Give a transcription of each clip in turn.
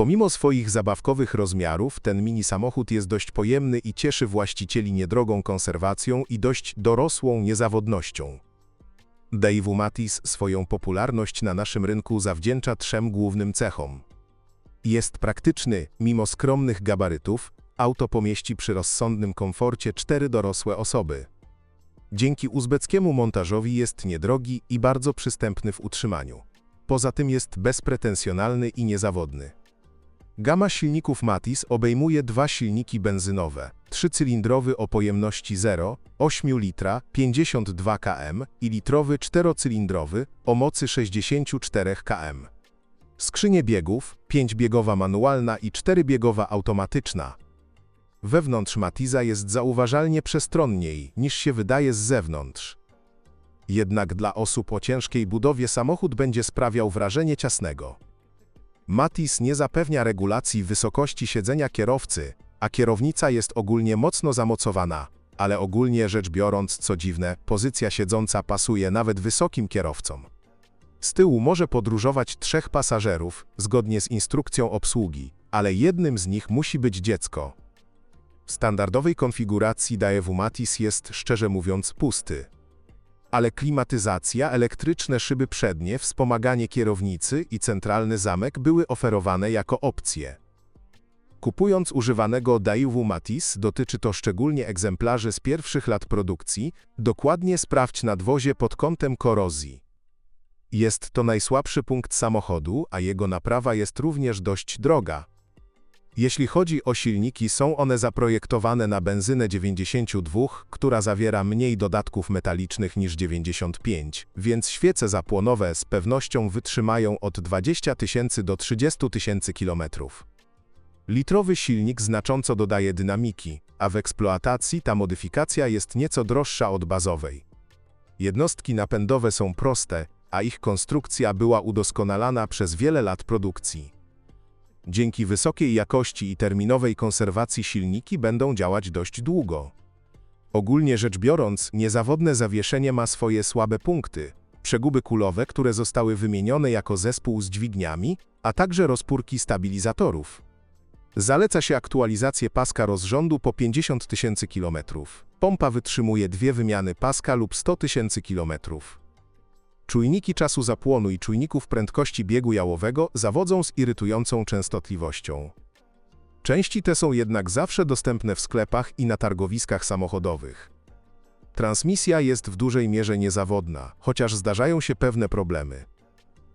Pomimo swoich zabawkowych rozmiarów, ten mini samochód jest dość pojemny i cieszy właścicieli niedrogą konserwacją i dość dorosłą niezawodnością. Daewoo Matiz swoją popularność na naszym rynku zawdzięcza trzem głównym cechom. Jest praktyczny, mimo skromnych gabarytów, auto pomieści przy rozsądnym komforcie cztery dorosłe osoby. Dzięki uzbeckiemu montażowi jest niedrogi i bardzo przystępny w utrzymaniu. Poza tym jest bezpretensjonalny i niezawodny. Gama silników Matiz obejmuje dwa silniki benzynowe, trzycylindrowy o pojemności 0, 8 litra, 52 km i litrowy czterocylindrowy o mocy 64 km. Skrzynie biegów, 5-biegowa manualna i 4-biegowa automatyczna. Wewnątrz Matiza jest zauważalnie przestronniej niż się wydaje z zewnątrz. Jednak dla osób o ciężkiej budowie samochód będzie sprawiał wrażenie ciasnego. Matiz nie zapewnia regulacji wysokości siedzenia kierowcy, a kierownica jest ogólnie mocno zamocowana, ale ogólnie rzecz biorąc, co dziwne, pozycja siedząca pasuje nawet wysokim kierowcom. Z tyłu może podróżować trzech pasażerów, zgodnie z instrukcją obsługi, ale jednym z nich musi być dziecko. W standardowej konfiguracji Daewoo Matiz jest, szczerze mówiąc, pusty. Ale klimatyzacja, elektryczne szyby przednie, wspomaganie kierownicy i centralny zamek były oferowane jako opcje. Kupując używanego Daewoo Matiz, dotyczy to szczególnie egzemplarzy z pierwszych lat produkcji, dokładnie sprawdź nadwozie pod kątem korozji. Jest to najsłabszy punkt samochodu, a jego naprawa jest również dość droga. Jeśli chodzi o silniki, są one zaprojektowane na benzynę 92, która zawiera mniej dodatków metalicznych niż 95, więc świece zapłonowe z pewnością wytrzymają od 20 tysięcy do 30 tysięcy kilometrów. Litrowy silnik znacząco dodaje dynamiki, a w eksploatacji ta modyfikacja jest nieco droższa od bazowej. Jednostki napędowe są proste, a ich konstrukcja była udoskonalana przez wiele lat produkcji. Dzięki wysokiej jakości i terminowej konserwacji silniki będą działać dość długo. Ogólnie rzecz biorąc, niezawodne zawieszenie ma swoje słabe punkty. Przeguby kulowe, które zostały wymienione jako zespół z dźwigniami, a także rozpórki stabilizatorów. Zaleca się aktualizację paska rozrządu po 50 tysięcy km. Pompa wytrzymuje dwie wymiany paska lub 100 tysięcy km. Czujniki czasu zapłonu i czujników prędkości biegu jałowego zawodzą z irytującą częstotliwością. Części te są jednak zawsze dostępne w sklepach i na targowiskach samochodowych. Transmisja jest w dużej mierze niezawodna, chociaż zdarzają się pewne problemy.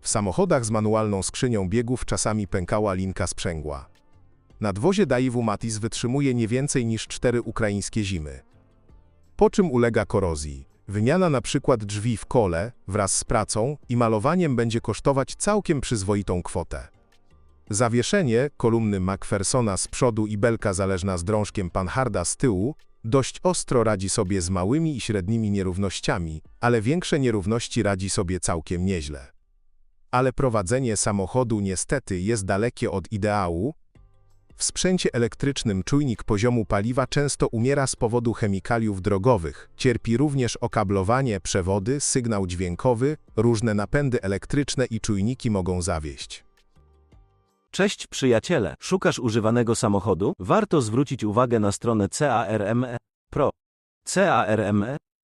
W samochodach z manualną skrzynią biegów czasami pękała linka sprzęgła. Nadwozie Daewoo Matiz wytrzymuje nie więcej niż cztery ukraińskie zimy. Po czym ulega korozji. Wymiana na przykład drzwi w kole wraz z pracą i malowaniem będzie kosztować całkiem przyzwoitą kwotę. Zawieszenie, kolumny Macphersona z przodu i belka zależna z drążkiem Panharda z tyłu, dość ostro radzi sobie z małymi i średnimi nierównościami, ale większe nierówności radzi sobie całkiem nieźle. Ale prowadzenie samochodu niestety jest dalekie od ideału, w sprzęcie elektrycznym czujnik poziomu paliwa często umiera z powodu chemikaliów drogowych. Cierpi również okablowanie, przewody, sygnał dźwiękowy, różne napędy elektryczne i czujniki mogą zawieść. Cześć przyjaciele, szukasz używanego samochodu? Warto zwrócić uwagę na stronę CARME Pro. CARME